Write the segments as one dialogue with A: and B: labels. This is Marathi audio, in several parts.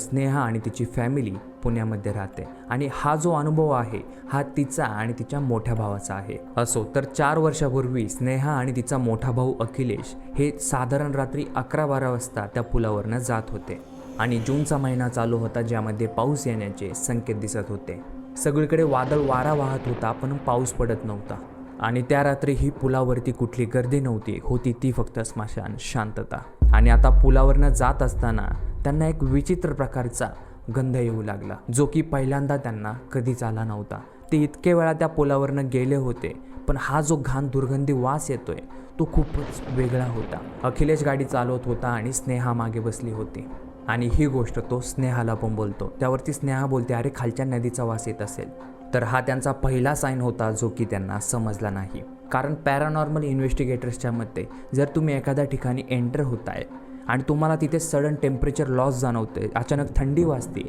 A: स्नेहा आणि तिची फॅमिली पुण्यामध्ये राहते. आणि हा जो अनुभव आहे हा तिचा आणि तिच्या मोठ्या भावाचा आहे. असो तर चार वर्षापूर्वी स्नेहा आणि तिचा मोठा भाऊ अखिलेश हे साधारण रात्री अकरा बारा वाजता त्या पुलावरनं जात होते. आणि जूनचा महिना चालू होता ज्यामध्ये पाऊस येण्याचे संकेत दिसत होते. सगळीकडे वादळ वारा वाहत होता पण पाऊस पडत नव्हता. आणि त्या रात्री ही पुलावरती कुठली गर्दी नव्हती होती ती फक्त स्मशान शांतता. आणि आता पुलावरनं जात असताना त्यांना एक विचित्र प्रकारचा गंध येऊ लागला जो की पहिल्यांदा त्यांना कधीच आला नव्हता. ते इतके वेळा त्या पुलावरनं गेले होते पण हा जो घाण दुर्गंधी वास येतोय तो खूपच वेगळा होता. अखिलेश गाडी चालवत होता आणि स्नेहा मागे बसली होती. आणि ही गोष्ट तो स्नेहाला पण बोलतो. त्यावरती स्नेहा बोलते अरे खालच्या नदीचा वास येत असेल. तर हा त्यांचा पहिला साईन होता जो की त्यांना समजला नाही. कारण पॅरानॉर्मल इन्व्हेस्टिगेटर्सच्या मते जर तुम्ही एखाद्या ठिकाणी एंटर होताय आणि तुम्हाला तिथे सडन टेम्परेचर लॉस जाणवते अचानक थंडी वाजते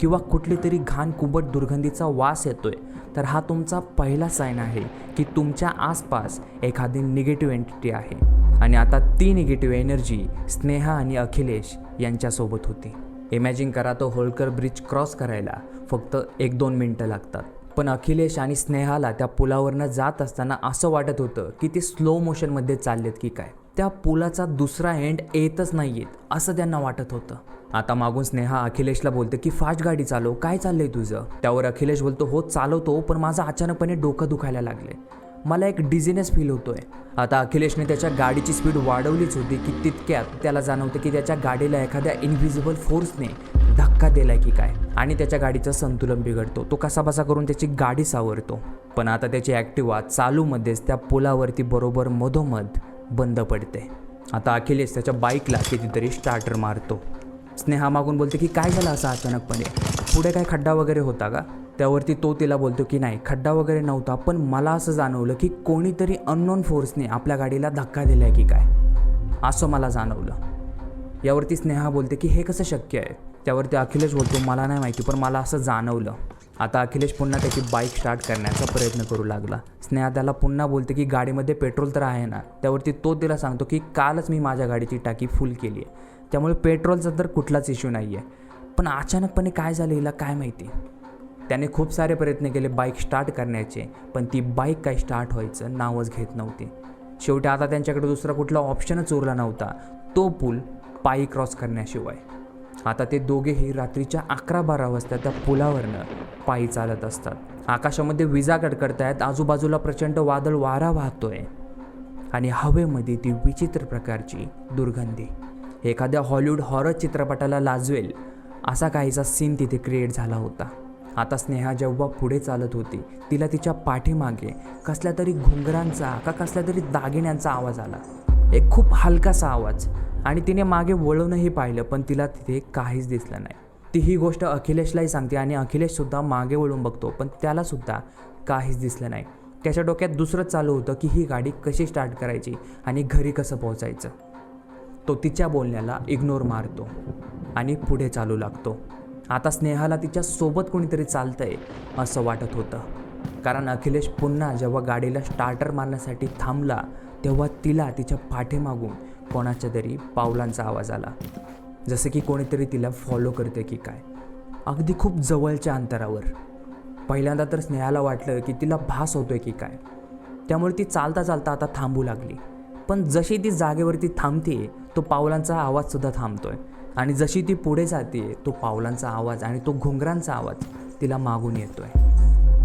A: किंवा कुठली तरी घाण कुबट दुर्गंधीचा वास येतोय तर हा तुमचा पहिला साईन आहे की तुमच्या आसपास एखादी निगेटिव्ह एंटिटी आहे. आणि आता ती निगेटिव्ह एनर्जी स्नेहा आणि अखिलेश यांच्यासोबत होती. इमॅजिन करा तो होळकर ब्रिज क्रॉस करायला फक्त एक दोन मिनटं लागतात. पण अखिलेश आणि स्नेहाला त्या पुलावरनं जात असताना असं वाटत होतं की ते स्लो मोशनमध्ये चाललेत की काय. त्या पुलाचा दुसरा एंड येतच नाही येत असं त्यांना वाटत होतं. आता मागून स्नेहा अखिलेशला बोलते की फास्ट गाडी चालव काय चाललंय तुझं? त्यावर अखिलेश बोलतो हो चालवतो पण माझं अचानकपणे डोकं दुखायला लागले मला एक डिझिनेस फील होतोय. आता अखिलेशने त्याच्या गाडीची स्पीड वाढवलीच होती की तितक्यात त्याला जाणवतं की त्याच्या गाडीला एखाद्या इनव्हिजिबल फोर्सने धक्का दिलाय की काय. आणि त्याच्या गाडीचं संतुलन बिघडतो. तो कसाबसा करून त्याची गाडी सावरतो. पण आता त्याची ॲक्टिवा चालूमध्येच त्या पुलावरती बरोबर मधोमध बंद पडते. आता अखिलेश त्याच्या बाईकला कितीतरी स्टार्टर मारतो. स्नेहा मागून बोलते की काय झालं असं अचानकपणे? पुढे काय खड्डा वगैरे होता का? त्यावरती तो तिला बोलतो की नाही खड्डा वगैरे नव्हता पण मला असं जाणवलं की कोणीतरी अननोन फोर्सने आपल्या गाडीला धक्का दिलाय की काय? असं मला जाणवलं. यावरती स्नेहा बोलते की हे कसं शक्य आहे? त्यावरती अखिलेश बोलतो मला नाही माहिती पण मला असं जाणवलं. आता अखिलेश पुन्हा त्याची बाईक स्टार्ट करण्याचा प्रयत्न करू लागला. स्नेहा त्याला पुन्हा बोलते की गाडीमध्ये पेट्रोल तर आहे ना? त्यावरती तो तिला सांगतो की कालच मी माझ्या गाडीची टाकी फुल केली आहे त्यामुळे पेट्रोलचा तर कुठलाच इश्यू नाही आहे पण अचानकपणे काय झालं हिला? काय माहिती? त्याने खूप सारे प्रयत्न केले बाईक स्टार्ट करण्याचे पण ती बाईक काय स्टार्ट व्हायचं नावच घेत नव्हती. शेवटी आता त्यांच्याकडे दुसरा कुठला ऑप्शनच उरला नव्हता. तो पूल पायी क्रॉस करण्याशिवाय. आता ते दोघेही रात्रीच्या अकरा बारा वाजता त्या पुलावरनं पायी चालत असतात. आकाशामध्ये विजा कडकडतायत आजूबाजूला प्रचंड वादळ वारा वाहतोय. आणि हवेमध्ये ती विचित्र प्रकारची दुर्गंधी. एखाद्या हॉलिवूड हॉरर चित्रपटाला लाजवेल असा काहीचा सीन तिथे क्रिएट झाला होता. आता स्नेहा जेव्हा पुढे चालत होती तिला तिच्या पाठीमागे कसल्या तरी घुंगरांचा का कसल्या तरी दागिन्यांचा आवाज आला. एक खूप हलकासा आवाज. आणि तिने मागे वळूनही पाहिलं पण तिला तिथे काहीच दिसलं नाही. ती ही गोष्ट अखिलेशलाही सांगते आणि अखिलेशसुद्धा मागे वळून बघतो पण त्यालासुद्धा काहीच दिसलं नाही. त्याच्या डोक्यात दुसरंच चालू होतं की ही गाडी कशी स्टार्ट करायची आणि घरी कसं पोहोचायचं. तो तिच्या बोलण्याला इग्नोर मारतो आणि पुढे चालू लागतो. आता स्नेहाला तिच्या सोबत कोणीतरी चालतंय असं वाटत होतं. कारण अखिलेश पुन्हा जेव्हा गाडीला स्टार्टर मारण्यासाठी थांबला तेव्हा तिला तिच्या पाठीमागून कोणाच्या तरी पावलांचा आवाज आला. जसं की कोणीतरी तिला फॉलो करते की काय. अगदी खूप जवळच्या अंतरावर. पहिल्यांदा तर स्नेहाला वाटलं की तिला भास होतोय की काय. त्यामुळे ती चालता चालता आता थांबू लागली. पण जशी ती जागेवरती थांबते तो पावलांचा आवाजसुद्धा थांबतोय. आणि जशी ती पुढे जाते तो पावलांचा आवाज आणि तो घुंगरांचा आवाज तिला मागून येतोय.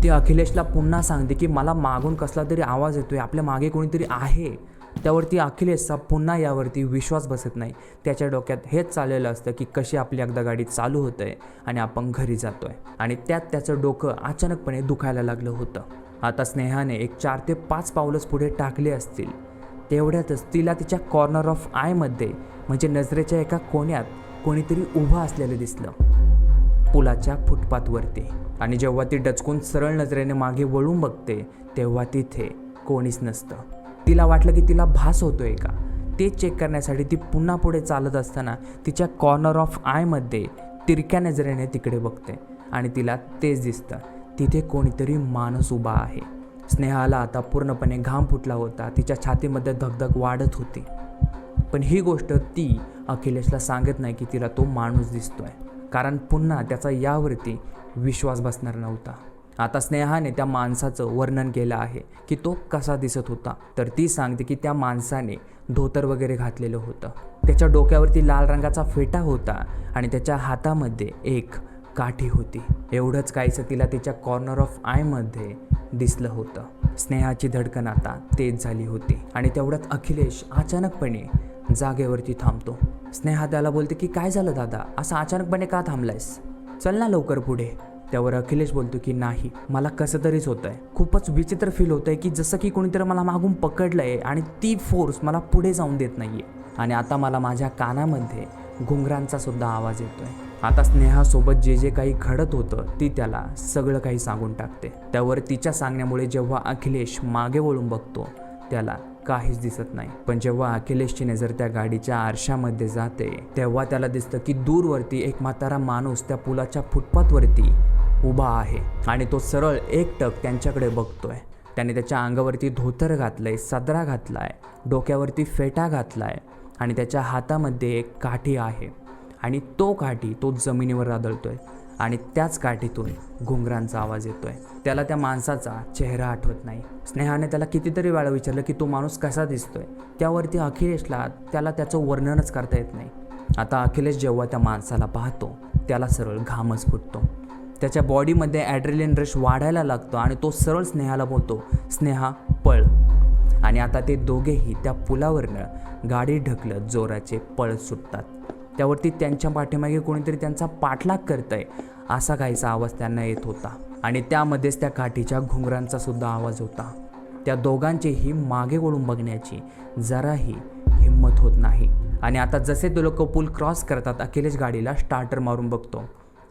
A: ती अखिलेशला पुन्हा सांगते की मला मागून कसला तरी आवाज येतोय. आपल्या मागे कोणीतरी आहे. त्यावरती अखिलेशचा पुन्हा यावरती विश्वास बसत नाही. त्याच्या डोक्यात हेच चाललेलं असतं की कशी आपली एकदा गाडी चालू होत आहे आणि आपण घरी जातोय. आणि त्यात त्याचं डोकं अचानकपणे दुखायला लागलं होतं. आता स्नेहाने एक चार ते पाच पावलंच पुढे टाकले असतील. तेवढ्यातच तिला तिच्या कॉर्नर ऑफ आयमध्ये म्हणजे नजरेच्या एका कोण्यात कोणीतरी उभं असलेलं दिसलं. पुलाच्या फुटपाथवरती. आणि जेव्हा ती डचकून सरळ नजरेने मागे वळून बघते तेव्हा तिथे कोणीच नसतं. तिला वाटलं की तिला भास होतोय का? ते चेक करण्यासाठी ती पुन्हा पुढे चालत असताना तिच्या कॉर्नर ऑफ आयमध्ये तिरक्या नजरेने तिकडे बघते आणि तिला तेच दिसतं. तिथे कोणीतरी माणूस उभा आहे. स्नेहाला आता पूर्णपणे घाम फुटला होता. तिच्या छातीमध्ये धगधग वाढत होती. पण ही गोष्ट ती अखिलेशला सांगत नाही की तिला तो माणूस दिसतोय. कारण पुन्हा त्याचा यावरती विश्वास बसणार नव्हता. आता स्नेहाने त्या माणसाचं वर्णन केलं आहे की तो कसा दिसत होता. तर ती सांगते की त्या माणसाने धोतर वगैरे घातलेलं होतं. त्याच्या डोक्यावरती लाल रंगाचा फेटा होता आणि त्याच्या हातामध्ये एक काठी होती. एवढंच काहीसं तिला तिच्या कॉर्नर ऑफ आयमध्ये दिसलं होतं. स्नेहाची धडकन आता तेज झाली होती आणि तेवढ्यात अखिलेश अचानकपणे जागेवरती थांबतो. स्नेहा त्याला बोलते की काय झालं दादा? असं अचानकपणे का थांबलायस? चल ना लवकर पुढे. त्यावर अखिलेश बोलतो की नाही मला कसं तरीच होतं आहे खूपच विचित्र फील होतं आहे की जसं की कोणीतरी मला मागून पकडलं आहे आणि ती फोर्स मला पुढे जाऊन देत नाही आहे आणि आता मला माझ्या कानामध्ये घुंगरांचा सुद्धा आवाज आहे आता स्नेहासोबत जे जे काही घडत होतं ती त्याला सगळं काही सांगून टाकते. त्यावर तिच्या सांगण्यामुळे जेव्हा अखिलेश मागे वळून बघतो त्याला काहीच दिसत नाही. पण जेव्हा अखिलेशची नजर त्या गाडीच्या आरशामध्ये जाते तेव्हा त्याला दिसतं की दूरवरती एक म्हातारा माणूस त्या पुलाच्या फुटपाथवरती उभा आहे आणि तो सरळ एकटक त्यांच्याकडे बघतोय. त्याने त्याच्या अंगावरती धोतर घातलंय सदरा घातलाय डोक्यावरती फेटा घातलाय आणि त्याच्या हातामध्ये एक काठी आहे आणि तो काठी तो जमिनीवर रादळतोय आणि त्याच काठीतून घुंगरांचा आवाज येतोय. त्याला त्या माणसाचा चेहरा आठवत नाही. स्नेहाने त्याला कितीतरी वेळा विचारलं की तो माणूस कसा दिसतोय? त्यावरती अखिलेशला त्याला त्याचं वर्णनच करता येत नाही. आता अखिलेश जेव्हा त्या माणसाला पाहतो त्याला सरळ घामच फुटतो. त्याच्या बॉडीमध्ये ॲड्रेलिन रश वाढायला लागतो आणि तो सरळ स्नेहाला बोलतो स्नेहा पळ. आणि आता ते दोघेही त्या पुलावरनं गाडी ढकलत जोराचे पळ सुटतात. त्यावरती त्यांच्या पाठीमागे कोणीतरी त्यांचा पाठलाग करतंय असा काहीसा आवाज त्यांना येत होता. आणि त्यामध्येच त्या काठीच्या घुंगरांचा सुद्धा आवाज होता. त्या दोघांचीही मागे वळून बघण्याची जराही हिंमत होत नाही. आणि आता जसे ते लोक पूल क्रॉस करतात अखिलेश गाडीला स्टार्टर मारून बघतो.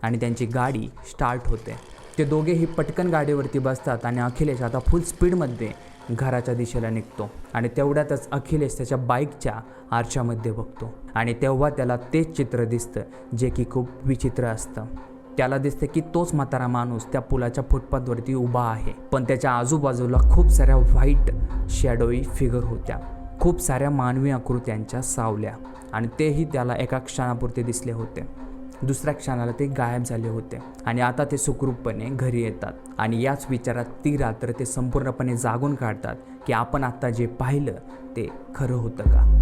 A: आणि त्यांची गाडी स्टार्ट होते. ते दोघेही पटकन गाडीवरती बसतात आणि अखिलेश आता फुल स्पीडमध्ये घराच्या दिशेला निघतो आणि तेवढ्यातच अखिलेश त्याच्या बाईकच्या आरशामध्ये बघतो आणि तेव्हा त्याला तेच चित्र दिसतं जे की खूप विचित्र असतं. त्याला दिसते की तोच म्हातारा माणूस त्या पुलाच्या फुटपाथवरती उभा आहे. पण त्याच्या आजूबाजूला खूप साऱ्या व्हाईट शॅडोई फिगर होत्या. खूप साऱ्या मानवी आकृत्यांच्या सावल्या आणि तेही त्याला एका क्षणापुरते दिसले होते. दुसऱ्या क्षणाला ते गायब झाले होते. आणि आता ते सुखरूपपणे घरी येतात. आणि याच विचारात ती रात्र ते संपूर्णपणे जागून काढतात की आपण आत्ता जे पाहिलं ते खरं होतं का?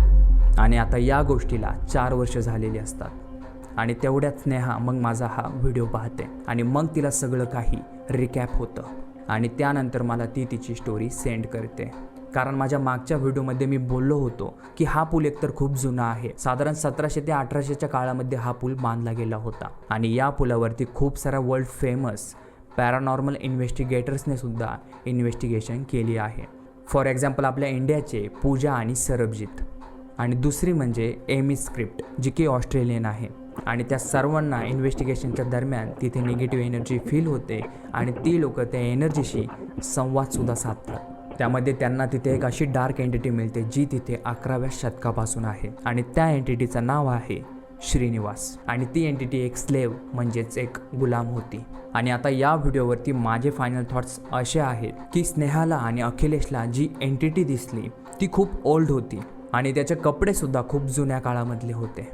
A: आणि आता या गोष्टीला चार वर्ष झालेली असतात. आणि तेवढ्यात स्नेहा मग माझा हा व्हिडिओ पाहते. आणि मग तिला सगळं काही रिकॅप होतं. आणि त्यानंतर मला ती तिची स्टोरी सेंड करते. कारण माझ्या मागच्या व्हिडिओमध्ये मी बोललो होतो की हा पूल एकतर खूप जुना आहे. साधारण सतराशे ते अठराशेच्या काळामध्ये हा पूल बांधला गेला होता. आणि या पुलावरती खूप साऱ्या वर्ल्ड फेमस पॅरानॉर्मल इन्व्हेस्टिगेटर्सने सुद्धा इन्व्हेस्टिगेशन केली आहे. फॉर एक्झाम्पल आपल्या इंडियाचे पूजा आणि सरबजीत. आणि दुसरी म्हणजे एमी स्क्रिप्ट जी की ऑस्ट्रेलियन आहे. आणि त्या सर्वांना इन्व्हेस्टिगेशनच्या दरम्यान तिथे निगेटिव्ह एनर्जी फील होते आणि ती लोक त्या एनर्जीशी संवादसुद्धा साधतात. त्यामध्ये त्यांना तिथे एक अशी डार्क एंटिटी मिळते जी तिथे अकराव्या शतकापासून आहे. आणि त्या एंटिटीचं नाव आहे श्रीनिवास. आणि ती एंटिटी एक स्लेव म्हणजेच एक गुलाम होती. आणि आता या व्हिडिओवरती माझे फायनल थॉट्स असे आहेत की स्नेहाला आणि अखिलेशला जी एंटिटी दिसली ती खूप ओल्ड होती. आणि त्याचे कपडेसुद्धा खूप जुन्या काळामधले होते.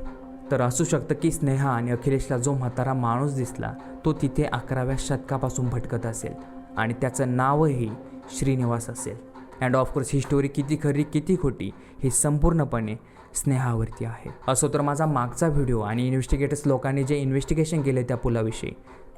A: तर असू शकतं की स्नेहा आणि अखिलेशला जो म्हातारा माणूस दिसला तो तिथे अकराव्या शतकापासून भटकत असेल. आणि त्याचं नावही श्रीनिवास असेल. अँड ऑफकोर्स ही स्टोरी किती खरी किती खोटी ही संपूर्णपणे स्नेहावरती आहे. असो तर माझा मागचा व्हिडिओ आणि इन्व्हेस्टिगेटर्स लोकांनी जे इन्व्हेस्टिगेशन केले त्या पुलाविषयी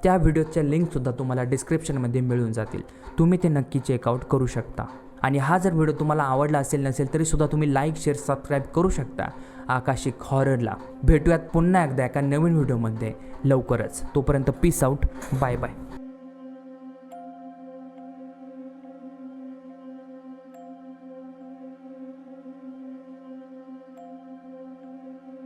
A: त्या व्हिडिओच्या लिंकसुद्धा तुम्हाला डिस्क्रिप्शनमध्ये मिळून जातील. तुम्ही ते नक्की चेकआउट करू शकता. आणि हा जर व्हिडिओ तुम्हाला आवडला असेल नसेल तरीसुद्धा तुम्ही लाईक शेअर सबस्क्राईब करू शकता. आकाशिक हॉररला भेटूयात पुन्हा एकदा एका नवीन व्हिडिओमध्ये लवकरच. तोपर्यंत पीस आऊट बाय बाय